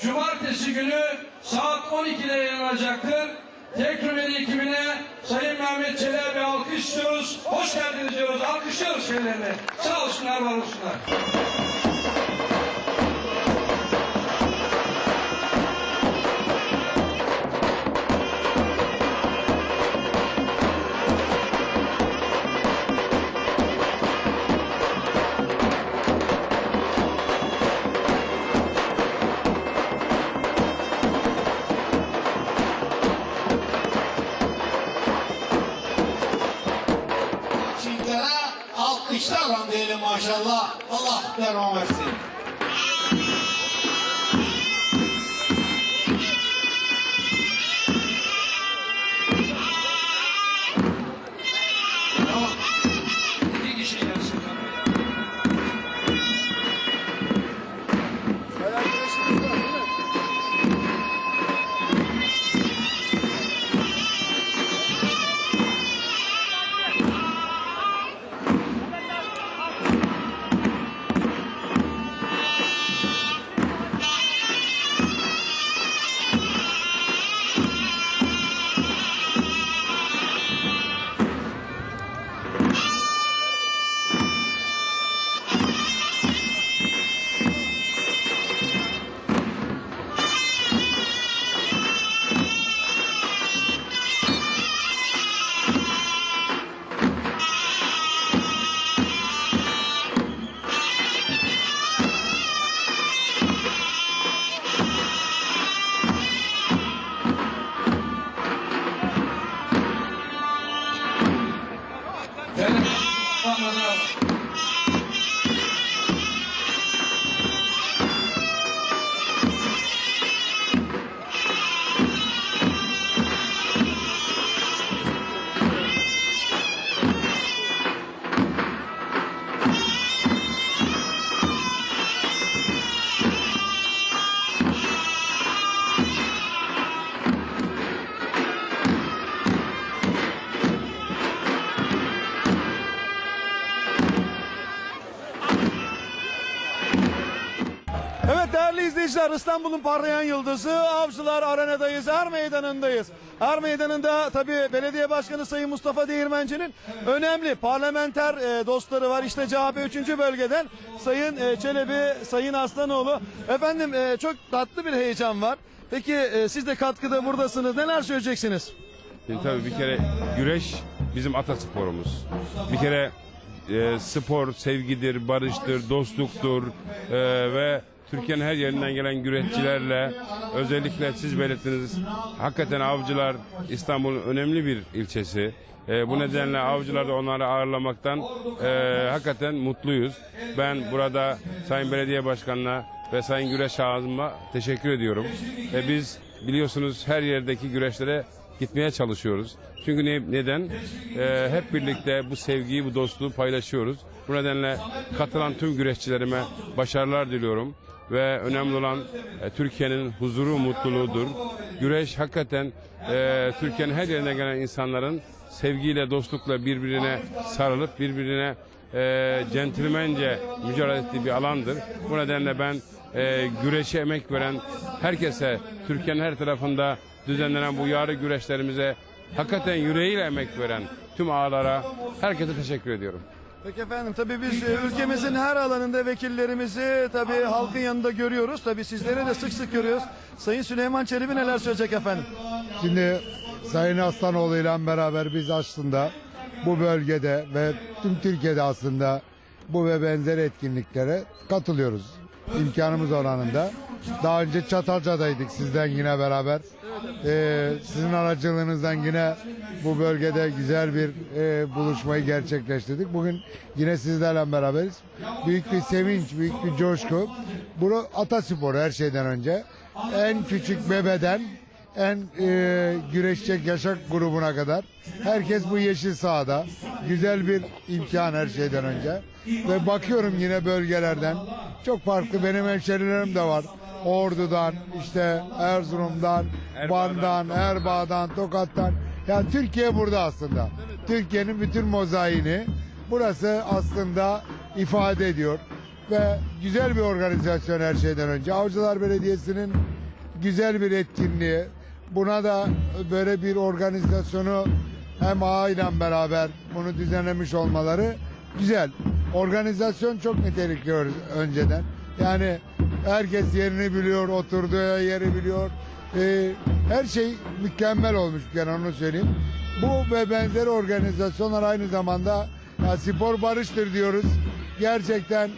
cumartesi günü saat 12'de yayınlanacaktır. Tekrümeli ekibine Sayın Mehmet Çelebi alkış istiyoruz. Hoş geldiniz diyoruz. Alkışlıyoruz kendilerini. Sağ olsunlar, var olsunlar. الله والله غير ممثل Benim izleyiciler İstanbul'un parlayan yıldızı Avcılar Arena'dayız. Er Meydanı'ndayız. Er Meydanı'nda tabii belediye başkanı Sayın Mustafa Değirmenci'nin önemli parlamenter e, dostları var. İşte CHP 3. bölgeden Sayın e, Çelebi, Sayın Aslanoğlu. Efendim e, çok tatlı bir heyecan var. Peki e, siz de katkıda buradasınız. Neler söyleyeceksiniz? Şimdi tabii bir kere güreş bizim atasporumuz. Bir kere e, spor sevgidir, barıştır, dostluktur e, ve Türkiye'nin her yerinden gelen güreşçilerle özellikle siz belirttiniz hakikaten avcılar İstanbul'un önemli bir ilçesi. E, bu nedenle avcılarda onları ağırlamaktan e, hakikaten mutluyuz. Ben burada Sayın Belediye Başkanı'na ve Sayın Güreş Ağzıma teşekkür ediyorum. E, biz biliyorsunuz her yerdeki güreşlere gitmeye çalışıyoruz. Çünkü ne, neden? Ee, hep birlikte bu sevgiyi, bu dostluğu paylaşıyoruz. Bu nedenle katılan tüm güreşçilerime başarılar diliyorum. Ve önemli olan e, Türkiye'nin huzuru, mutluluğudur. Güreş hakikaten e, Türkiye'nin her yerine gelen insanların sevgiyle, dostlukla birbirine sarılıp birbirine e, centilmence mücadele ettiği bir alandır. Bu nedenle ben e, güreşe emek veren herkese, Türkiye'nin her tarafında düzenlenen bu yarı güreşlerimize hakikaten yüreğiyle emek veren tüm ağalara herkese teşekkür ediyorum. Peki efendim tabii biz e, ülkemizin her alanında vekillerimizi tabii halkın yanında görüyoruz. Tabii sizleri de sık sık görüyoruz. Sayın Süleyman Çelebi neler söyleyecek efendim? Şimdi Sayın Aslanoğlu ile beraber biz aslında bu bölgede ve tüm Türkiye'de aslında bu ve benzer etkinliklere katılıyoruz. İmkanımız olanında. Daha önce Çatalca'daydık sizden yine beraber. Ee, sizin aracılığınızdan yine bu bölgede güzel bir e, buluşmayı gerçekleştirdik. Bugün yine sizlerle beraberiz. Büyük bir sevinç, büyük bir coşku. Bu ataspor her şeyden önce. En küçük bebeden en e, güreşecek yaşak grubuna kadar herkes bu yeşil sahada güzel bir imkan her şeyden önce ve bakıyorum yine bölgelerden çok farklı benim hemşerilerim de var Ordu'dan işte Erzurum'dan. Van'dan Erbaa'dan Tokat'tan Yani Türkiye burada aslında. Türkiye'nin bütün mozaiğini burası aslında ifade ediyor. Ve güzel bir organizasyon her şeyden önce. Avcılar Belediyesi'nin güzel bir etkinliği. Buna da böyle bir organizasyonu hem ağayla beraber bunu düzenlemiş olmaları güzel. Organizasyon çok nitelikli önceden. Yani herkes yerini biliyor, oturduğu yeri biliyor. Ee, her şey mükemmel olmuş bir onu söyleyeyim. Bu ve benzeri organizasyonlar aynı zamanda ya spor barıştır diyoruz. Gerçekten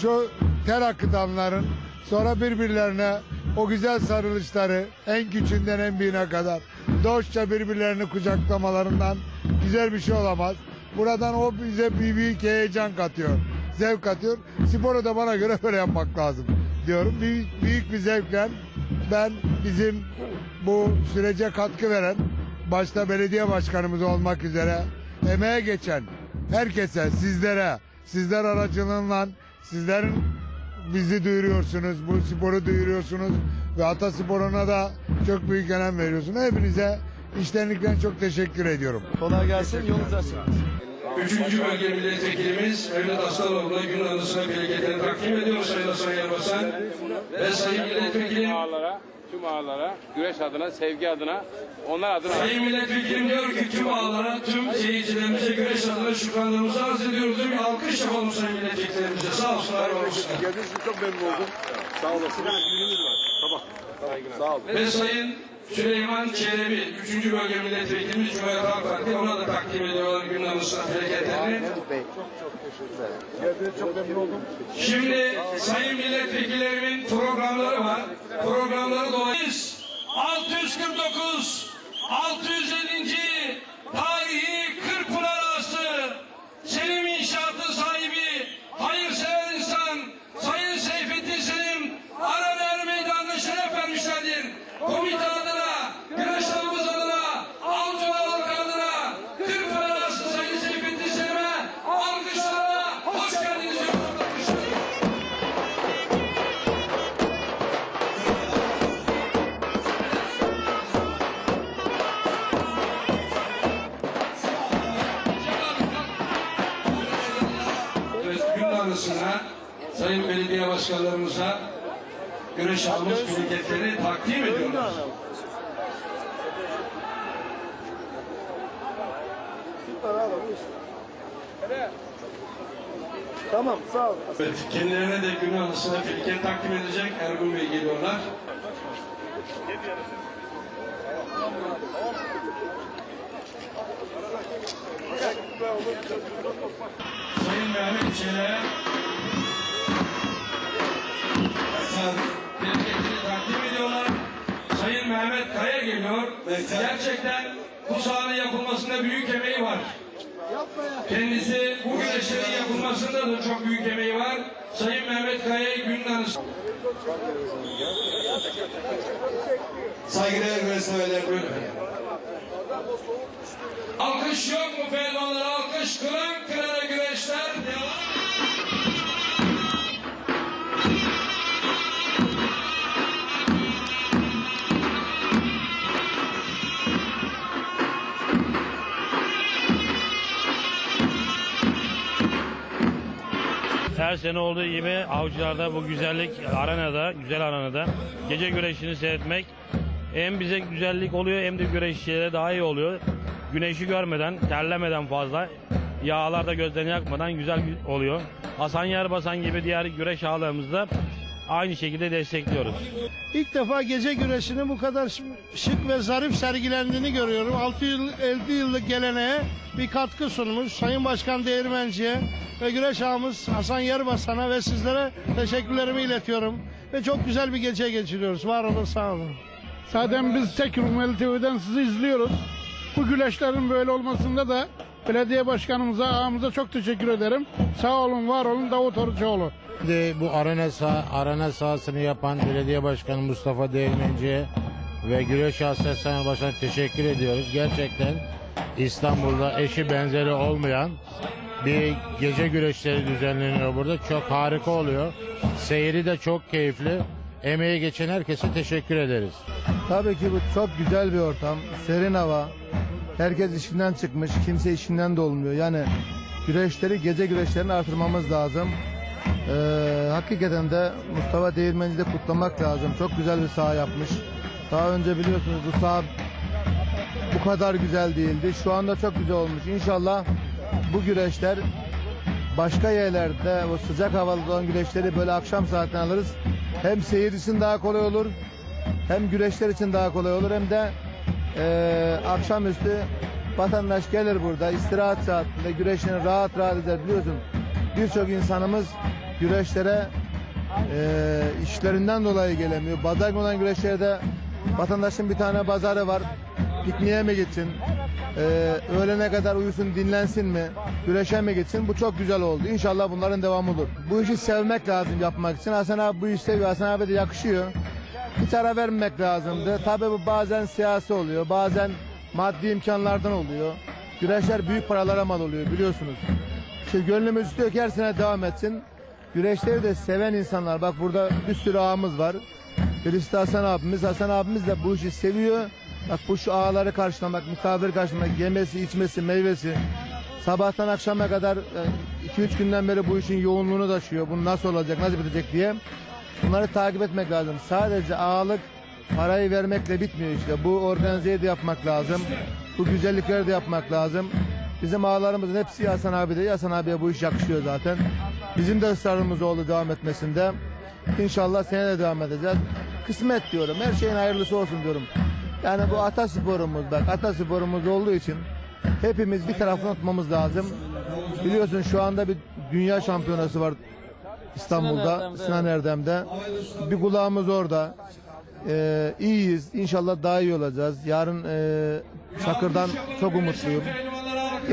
şu ter akıtanların sonra birbirlerine o güzel sarılışları en küçüğünden en büyüğüne kadar dostça birbirlerini kucaklamalarından güzel bir şey olamaz. Buradan o bize bir büyük heyecan katıyor. Zevk katıyor. Sporu da bana göre böyle yapmak lazım diyorum. Büyük, büyük bir zevkle ben bizim bu sürece katkı veren başta belediye başkanımız olmak üzere emeğe geçen herkese, sizlere, sizler aracılığıyla sizlerin bizi duyuruyorsunuz, bu sporu duyuruyorsunuz ve Ataspor'una da çok büyük önem veriyorsunuz. Hepinize iştenlikten çok teşekkür ediyorum. Kolay gelsin. Yolunuz açık. Üçüncü bölge milletvekilimiz Mehmet Aslanoğlu'na gün anısına plaketini takdim ediyoruz Sayın Hasan Yarbasan. Ve Sayın Milletvekilim ağalara, tüm ağalara, güreş adına, sevgi adına, onlar adına Sayın Milletvekilim diyor ki tüm ağlara, tüm seyircilerimize güreş adına şükranlarımızı arz ediyoruz. Bir alkış yapalım sayın milletvekillerimize. Sağ olsunlar, var olsunlar. Geldiğiniz için çok memnun oldum. Sağ olasın. Gününüz var. Tamam. Sağ olun. Ve Sayın Süleyman Çelebi, 3. Bölge Milletvekilimiz Cumhuriyet Halk Parti, ona da takdim ediyorlar gün anısına oldum. Şimdi sayın milletvekillerimin programları var. Programları dolayı 649 650. güreş almış plaketleri takdim ediyoruz. Tamam sağ ol. Evet, kendilerine de gün anısına plaket takdim edecek Ergun Bey geliyorlar. Sayın Mehmet Çele Geliyor. Gerçekten bu sahanın yapılmasında büyük emeği var. Kendisi bu güreşlerin yapılmasında da çok büyük emeği var. Sayın Mehmet Kaya'yı gün anısı. Saygıdeğer güreşseverler buyurun. Alkış yok mu pehlivanlar? Alkış kıran kırana güreşler devam. Sene olduğu gibi avcılarda bu güzellik arenada, güzel arenada gece güreşini seyretmek hem bize güzellik oluyor hem de güreşçilere daha iyi oluyor. Güneşi görmeden, terlemeden fazla, yağlarda gözlerini yakmadan güzel oluyor. Hasan Yerbasan gibi diğer güreş ağlarımızda aynı şekilde destekliyoruz. İlk defa gece güreşinin bu kadar şık ve zarif sergilendiğini görüyorum. 6 yıl, 50 yıllık geleneğe bir katkı sunmuş. Sayın Başkan Değirmenci'ye ve güreş ağamız Hasan Yerbasan'a ve sizlere teşekkürlerimi iletiyorum. Ve çok güzel bir gece geçiriyoruz. Var olun, sağ olun. Zaten biz tek Rumeli TV'den sizi izliyoruz. Bu güleşlerin böyle olmasında da belediye başkanımıza, ağamıza çok teşekkür ederim. Sağ olun, var olun Davut Oruçoğlu. Şimdi bu arena, sah arena sahasını yapan belediye başkanı Mustafa Değirmenci'ye ve Güreş Asyasan Başkanı teşekkür ediyoruz. Gerçekten İstanbul'da eşi benzeri olmayan bir gece güreşleri düzenleniyor burada. Çok harika oluyor. Seyri de çok keyifli. Emeği geçen herkese teşekkür ederiz. Tabii ki bu çok güzel bir ortam. Serin hava. Herkes işinden çıkmış. Kimse işinden de olmuyor. Yani güreşleri, gece güreşlerini artırmamız lazım. Ee, hakikaten de Mustafa Değirmenci de kutlamak lazım. Çok güzel bir saha yapmış. Daha önce biliyorsunuz bu saha bu kadar güzel değildi. Şu anda çok güzel olmuş. İnşallah bu güreşler başka yerlerde o sıcak havalı olan güreşleri böyle akşam saatine alırız. Hem seyir için daha kolay olur. Hem güreşler için daha kolay olur hem de eee akşamüstü vatandaş gelir burada istirahat saatinde güreşini rahat rahat eder biliyorsun. Birçok insanımız güreşlere eee, işlerinden dolayı gelemiyor. Günü olan güreşlerde vatandaşın bir tane pazarı var. Pikniğe mi gitsin? Eee öğlene kadar uyusun dinlensin mi? Güreşe mi gitsin? Bu çok güzel oldu. İnşallah bunların devamı olur. Bu işi sevmek lazım yapmak için. Hasan abi bu işi seviyor. Hasan abi de yakışıyor. Hiç ara vermemek lazımdı. Tabii bu bazen siyasi oluyor. Bazen maddi imkanlardan oluyor. Güreşler büyük paralara mal oluyor biliyorsunuz. İşte gönlümüz istiyor ki her sene devam etsin. Güreşleri de seven insanlar. Bak burada bir sürü ağamız var. Birisi Hasan abimiz. Hasan abimiz de bu işi seviyor. Bak bu şu ağaları karşılamak, misafir karşılamak, yemesi, içmesi, meyvesi. Sabahtan akşama kadar 2-3 günden beri bu işin yoğunluğunu taşıyor. Bu nasıl olacak, nasıl bitecek diye. Bunları takip etmek lazım. Sadece ağalık parayı vermekle bitmiyor işte. Bu organizeyi de yapmak lazım. Bu güzellikleri de yapmak lazım. Bizim ağalarımızın hepsi Hasan abi de. Hasan abiye bu iş yakışıyor zaten. Bizim de ısrarımız oldu devam etmesinde. İnşallah seneye de devam edeceğiz. Kısmet diyorum. Her şeyin hayırlısı olsun diyorum. Yani bu atasporumuz bak atasporumuz olduğu için hepimiz bir tarafını tutmamız lazım. Biliyorsun şu anda bir dünya şampiyonası var İstanbul'da, Sinan Erdem'de. Bir kulağımız orada. Ee, iyiyiz. İnşallah daha iyi olacağız. Yarın e, Şakır'dan çok umutluyum.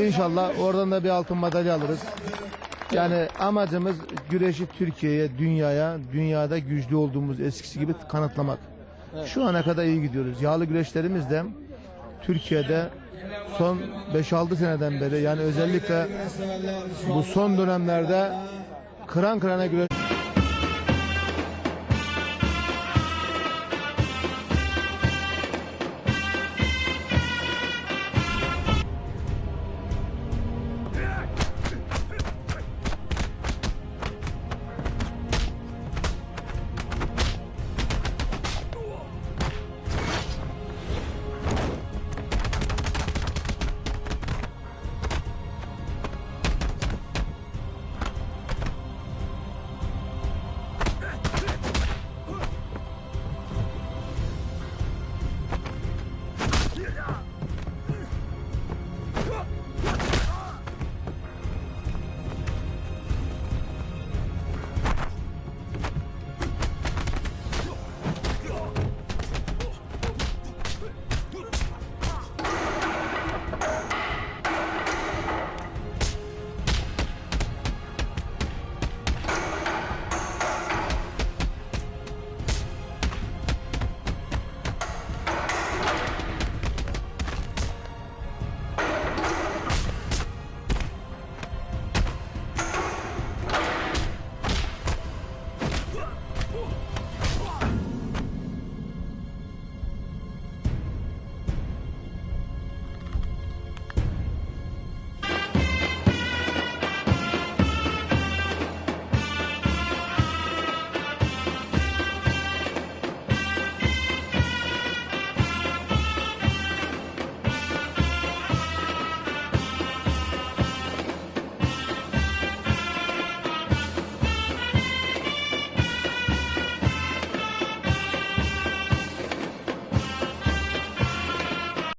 İnşallah oradan da bir altın madalya alırız. Yani amacımız güreşi Türkiye'ye, dünyaya, dünyada güçlü olduğumuz eskisi gibi kanıtlamak. Şu ana kadar iyi gidiyoruz. Yağlı güreşlerimiz de Türkiye'de son 5-6 seneden beri yani özellikle bu son dönemlerde kıran kırana güreş